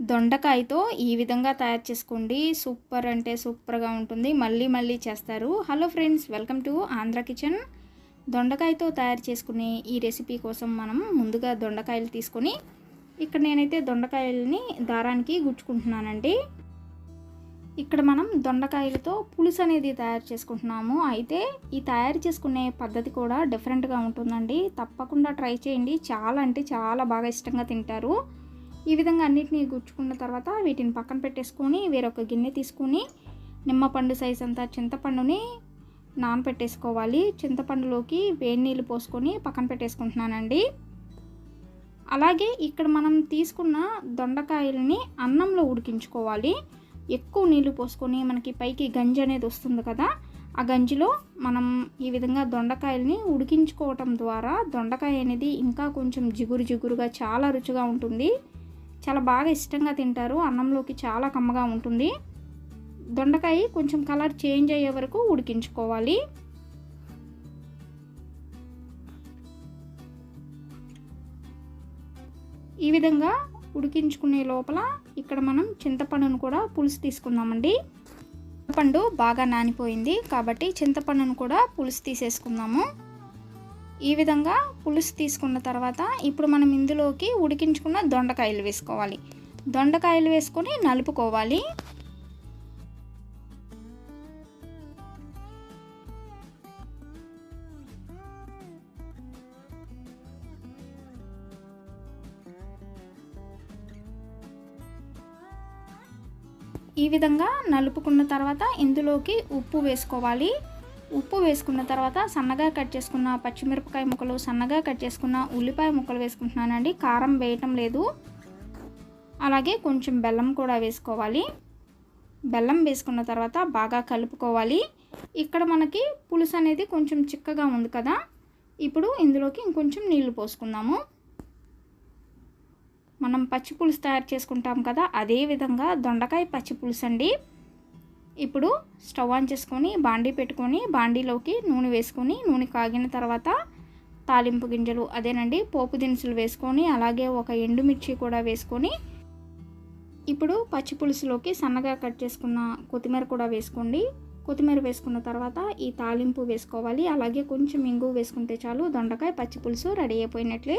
దొండకాయతో ఈ విధంగా తయారు చేసుకోండి. సూపర్ అంటే సూపర్గా ఉంటుంది. మళ్ళీ మళ్ళీ చేస్తారు. Hello friends welcome to Andhra kitchen. దొండకాయతో తయారు చేసుకునే ఈ రెసిపీ కోసం మనం ముందుగా దొండకాయలు తీసుకొని ఇక్కడ నేనైతే దొండకాయలని దారానికి గుచ్చుకుంటున్నానండి. ఇక్కడ మనం దొండకాయలతో పులుసు అనేది తయారు చేసుకుంటున్నాము. అయితే ఈ తయారు చేసుకునే పద్ధతి కూడా డిఫరెంట్గా ఉంటుందండి. తప్పకుండా ట్రై చేయండి. చాలా అంటే చాలా బాగా ఇష్టంగా తింటారు. ఈ విధంగా అన్నిటినీ గుచ్చుకున్న తర్వాత వీటిని పక్కన పెట్టేసుకొని వేరొక గిన్నె తీసుకొని నిమ్మపండు సైజ్ అంతా చింతపండుని నానపెట్టేసుకోవాలి. చింతపండులోకి వేడి నీళ్ళు పోసుకొని పక్కన పెట్టేసుకుంటున్నానండి. అలాగే ఇక్కడ మనం తీసుకున్న దొండకాయలని అన్నంలో ఉడికించుకోవాలి. ఎక్కువ నీళ్ళు పోసుకొని మనకి పైకి గంజి అనేది వస్తుంది కదా ఆ గంజిలో మనం ఈ విధంగా దొండకాయలని ఉడికించుకోవటం ద్వారా దొండకాయ అనేది ఇంకా కొంచెం జిగురు జిగురుగా చాలా రుచిగా ఉంటుంది. చాలా బాగా ఇష్టంగా తింటారు. అన్నంలోకి చాలా కమ్మగా ఉంటుంది. దొండకాయ కొంచెం కలర్ చేంజ్ అయ్యే వరకు ఉడికించుకోవాలి. ఈ విధంగా ఉడికించుకునే లోపల ఇక్కడ మనం చింతపండును కూడా పులుసు తీసుకుందామండి. చింతపండు బాగా నానిపోయింది కాబట్టి చింతపండును కూడా పులుసు తీసేసుకుందాము. ఈ విధంగా పులుసు తీసుకున్న తర్వాత ఇప్పుడు మనం ఇందులోకి ఉడికించుకున్న దొండకాయలు వేసుకోవాలి. దొండకాయలు వేసుకొని నలుపుకోవాలి. ఈ విధంగా నలుపుకున్న తర్వాత ఇందులోకి ఉప్పు వేసుకోవాలి. ఉప్పు వేసుకున్న తర్వాత సన్నగా కట్ చేసుకున్న పచ్చిమిరపకాయ ముక్కలు సన్నగా కట్ చేసుకున్న ఉల్లిపాయ ముక్కలు వేసుకుంటున్నానండి. కారం వేయటం లేదు. అలాగే కొంచెం బెల్లం కూడా వేసుకోవాలి. బెల్లం వేసుకున్న తర్వాత బాగా కలుపుకోవాలి. ఇక్కడ మనకి పులుసు అనేది కొంచెం చిక్కగా ఉంది కదా. ఇప్పుడు ఇందులోకి ఇంకొంచెం నీళ్ళు పోసుకుందాము. మనం పచ్చి పులుసు తయారు చేసుకుంటాం కదా అదే విధంగా దొండకాయ పచ్చి పులుసు అండి ఇప్పుడు స్టవ్ ఆన్ చేసుకొని బాండీ పెట్టుకొని బాండీలోకి నూనె వేసుకొని నూనె కాగిన తర్వాత తాలింపు గింజలు అదేనండి పోపు దినుసులు వేసుకొని అలాగే ఒక ఎండుమిర్చి కూడా వేసుకొని ఇప్పుడు పచ్చి పులుసులోకి సన్నగా కట్ చేసుకున్న కొత్తిమీర కూడా వేసుకోండి. కొత్తిమీర వేసుకున్న తర్వాత ఈ తాలింపు వేసుకోవాలి. అలాగే కొంచెం ఇంగు వేసుకుంటే చాలు దొండకాయ పచ్చి పులుసు రెడీ అయిపోయినట్లే.